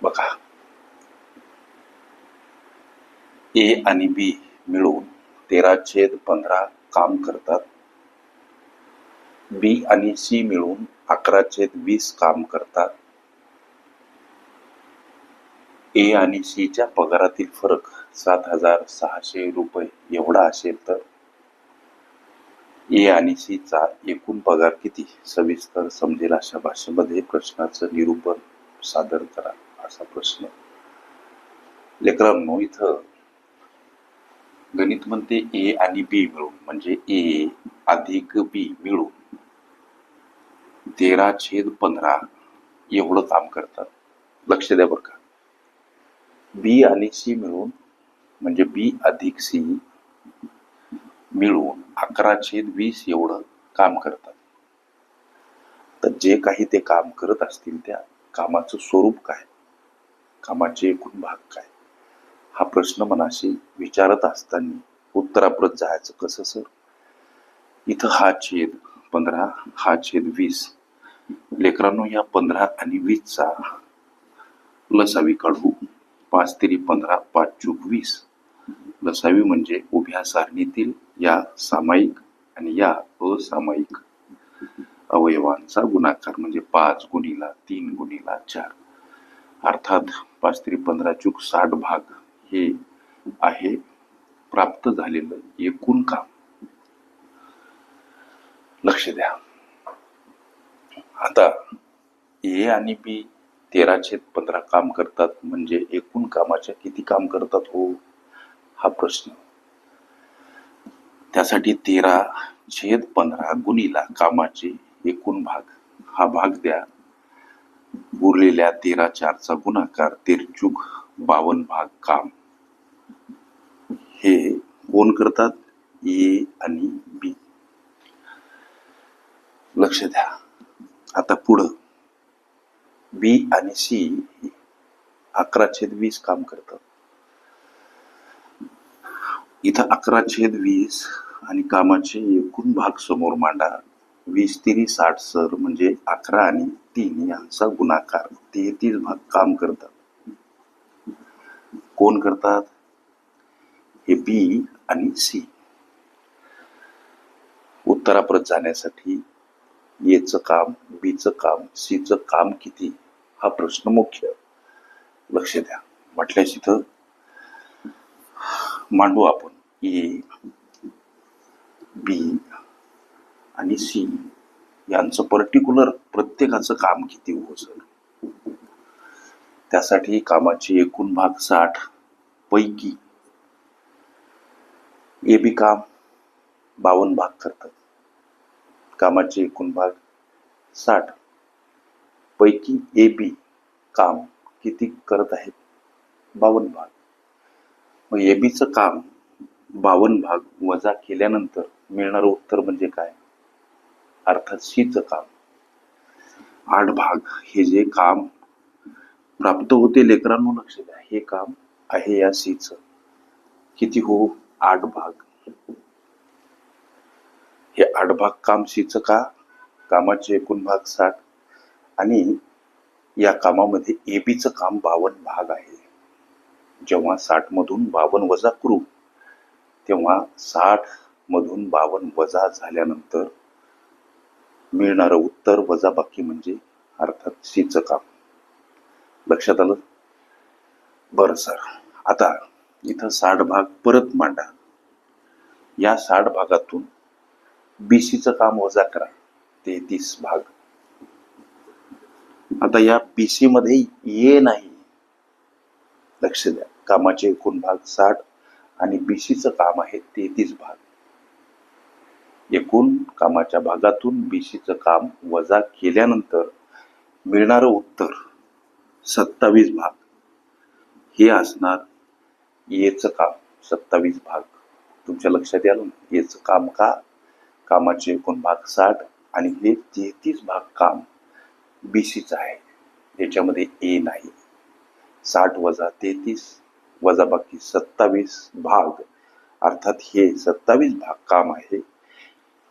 बघा. ए आणि बी मिळून तेरा छेद पंधरा काम करतात. बी आणि सी मिळून अकरा छेद वीस काम करतात. ए आणि सी च्या पगारातील फरक सात हजार सहाशे रुपये एवढा असेल तर? ए आणि सी चा एकूण पगार किती? सविस्तर समजेल अशा भाषेमध्ये प्रश्नाचं निरूपण सादर करा. असा प्रश्न. लेकरांनो इथं गणित म्हणते ए आणि बी मिळून म्हणजे ए अधिक बी मिळून तेरा छेद पंधरा एवढं काम करतात. लक्ष द्या बरं का. बी आणि सी मिळून म्हणजे बी अधिक सी मिळून अकरा छेद वीस एवढं काम करतात. तर जे काही ते काम करत असतील त्या कामाचं स्वरूप काय? कामाचे एकूण भाग काय? हा प्रश्न मनाशी विचारत असताना उत्तराप्रत जायचं कसं सर? इथं हा छेद पंधरा हा छेद वीस. लेकरांनो या पंधरा आणि वीसचा लसावी काढू. पाच तिरी पंधरा पाच चूक वीस. लसावी म्हणजे उभ्या सारणीतील या सामायिक आणि या असामायिक अवयवांचा गुणाकार म्हणजे पाच गुणीला तीन गुणीला चार. अर्थात पाच तरी पंधरा चूक साठ भाग हे आहे प्राप्त झालेलं एकूण काम. लक्ष द्या. आता ए आणि बी तेरा छेद पंधरा काम करतात म्हणजे एकूण कामाच्या किती काम करतात हो? हा प्रश्न. त्यासाठी तेरा छेद पंधरा गुणीला कामाचे एकूण भाग. हा भाग द्या. उरलेल्या तेरा चारचा गुणाकार तेरचूक बावन भाग काम. हे कोण करतात? ए आणि बी. लक्ष द्या. आता पुढं. बी आणि सी अकरा छेद वीस काम करतात. इथं अकरा छेद वीस आणि कामाचे एकूण भाग समोर मांडा. वीस तिरी साठ सर म्हणजे अकरा आणि तीन यांचा गुणाकार. तेहतीस भाग काम करतात. कोण करतात? हे बी आणि सी. उत्तरापर्यंत जाण्यासाठी एचं काम बीचं काम सीचं काम किती? हा प्रश्न मुख्य. लक्ष द्या. म्हटल्यास इथं मांडू आपण ए बी आणि सी. यांचं पर्टिक्युलर प्रत्येकाचं काम किती हो त्यासाठी कामाचे एकूण भाग साठ पैकी ए बी काम बावन्न भाग करतात. कामाचे एकूण भाग साठ पैकी ए बी काम किती करत आहेत? बावन्न भाग. मग ए बीचं काम बावन्न भाग वजा केल्यानंतर मिळणारं उत्तर म्हणजे काय? अर्थात सीचं काम. आठ भाग हे जे काम प्राप्त होते लेकरांनो लक्ष द्या. हे काम आहे या सीच. किती हो? आठ भाग हे आठ भाग काम सीच का? कामाचे एकूण भाग साठ आणि या कामामध्ये एबीच काम बावन्न भाग आहे. जेव्हा साठ मधून बावन्न वजा करू तेव्हा साठ मधून बावन्न वजा झाल्यानंतर मिळणारं उत्तर वजा बाकी म्हणजे अर्थात सीचं काम लक्षात आलं? बरं सर. आता इथं साठ भाग परत मांडा. या साठ भागातून बीसीचं काम वजा करा. तेहतीस भाग. आता या बीसी मध्ये ये नाही. लक्ष द्या. कामाचे एकूण भाग साठ आणि बीसीचं काम आहे तेहतीस भाग. एकूण कामाच्या भागातून बीसीचं काम वजा केल्यानंतर मिळणारं उत्तर सत्तावीस भाग. हे असणार येचं काम सत्तावीस भाग. तुमच्या लक्षात आलं येचं काम का? कामाचे एकूण भाग साठ आणि हे तेहतीस भाग काम बीसीचं आहे. याच्यामध्ये ए नाही. साठ वजा तेहतीस वजा बाकी सत्तावीस भाग. अर्थात हे सत्तावीस भाग काम आहे.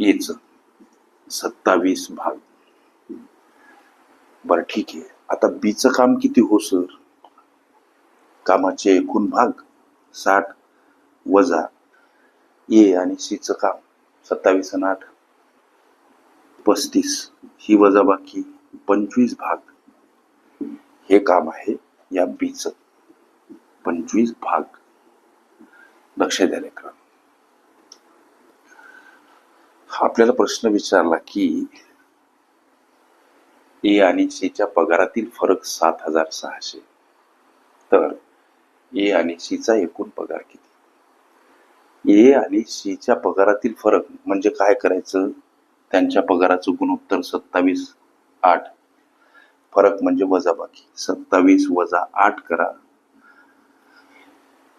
एच सत्तावीस भाग. बरं ठीक आहे. आता बीचं काम किती हो सर? कामाचे एकूण भाग साठ वजा ए आणि सीचं काम सत्तावीस आणि आठ. पस्तीस ही वजाबाकी पंचवीस भाग. हे काम आहे या बीचं. पंचवीस भाग. लक्ष द्या लेकरांना आपल्याला प्रश्न विचारला की ए आणि सीच्या पगारातील फरक सात हजार सहाशे. तर ए आणि सीचा एकूण पगार किती? ए आणि सीच्या पगारातील फरक म्हणजे काय करायचं? त्यांच्या पगाराचं गुणोत्तर सत्तावीस आठ. फरक म्हणजे वजाबाकी. सत्तावीस वजा आठ करा.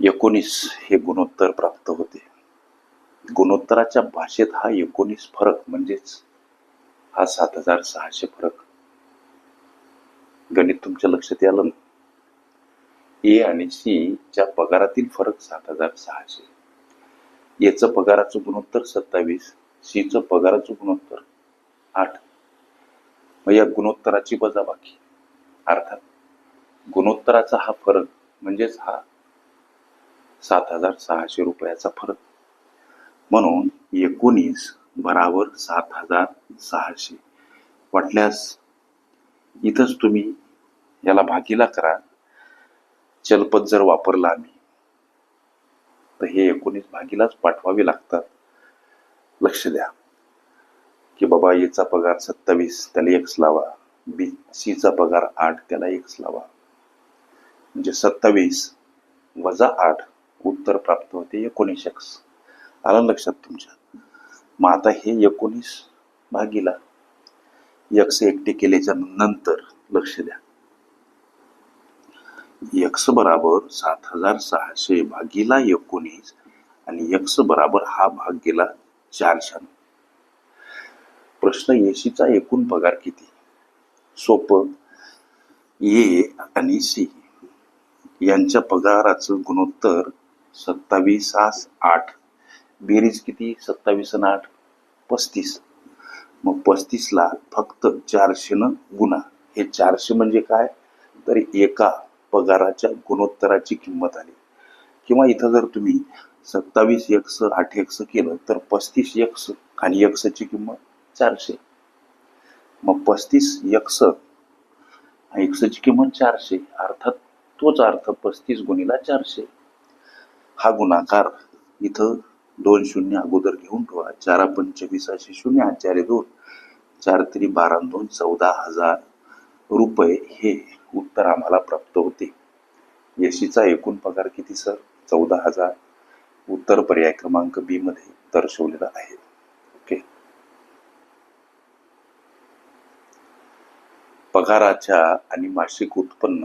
एकोणीस हे गुणोत्तर प्राप्त होते गुणोत्तराच्या भाषेत हा एकोणीस फरक म्हणजेच हा सात हजार सहाशे फरक. गणित तुमच्या लक्षात आलं ना? ए आणि सी च्या पगारातील फरक सात हजार सहाशे. एचं पगाराचं गुणोत्तर सत्तावीस सीचं पगाराचं गुणोत्तर आठ. मग या गुणोत्तराची वजाबाकी. अर्थात गुणोत्तराचा हा फरक म्हणजेच हा सात हजार सहाशे रुपयाचा फरक. म्हणून एकोणीस बराबर सात हजार सहाशे. वाटल्यास इथंच तुम्ही याला भागीला करा. चलपत जर वापरला आम्ही तर हे एकोणीस भागीलाच पाठवावे लागतात. लक्ष द्या. की बाबा याचा पगार सत्तावीस त्याला एक्स लावा. बी सीचा पगार आठ त्याला एक्स लावा. म्हणजे सत्तावीस वजा आठ उत्तर प्राप्त होते एकोणीस एक्स आलं लक्षात तुमच्या. मग आता हे एकोणीस भागीला यक्ष एकटे केल्याच्यानंतर लक्ष द्या. यक्ष बराबर सात हजार सहाशे भागीला एकोणीस आणि यक्ष बराबर हा भाग गेला चारशे. प्रश्न येशीचा एकूण पगार किती? सोप. ये आणि सी यांच्या पगाराचं गुणोत्तर सत्तावीस आठ. बेरीज किती? सत्तावीस आणि आठ. पस्तीस. मग पस्तीसला फक्त चारशेनं गुणा. हे चारशे म्हणजे काय? तर एका पगाराच्या गुणोत्तराची किंमत आली. किंवा इथं जर तुम्ही सत्तावीस एक्स आठ एक्स केलं तर पस्तीस एक्स आणि एक्सची किंमत चारशे. मग पस्तीस एक्स एक्सची किंमत चारशे. अर्थात तोच अर्थ पस्तीस गुणीला चारशे. हा गुणाकार इथं दोन शून्य अगोदर घेऊन ठेवा. चारा पंचवीसाशे शून्य आठ चार दोन. चार तरी बारा दोन चौदा हजार रुपये हे उत्तर आम्हाला प्राप्त होते. यशीचा एकूण पगार किती सर? चौदा हजार. उत्तर पर्याय क्रमांक बी मध्ये दर्शवलेला आहे. ओके पगाराच्या आणि मासिक उत्पन्न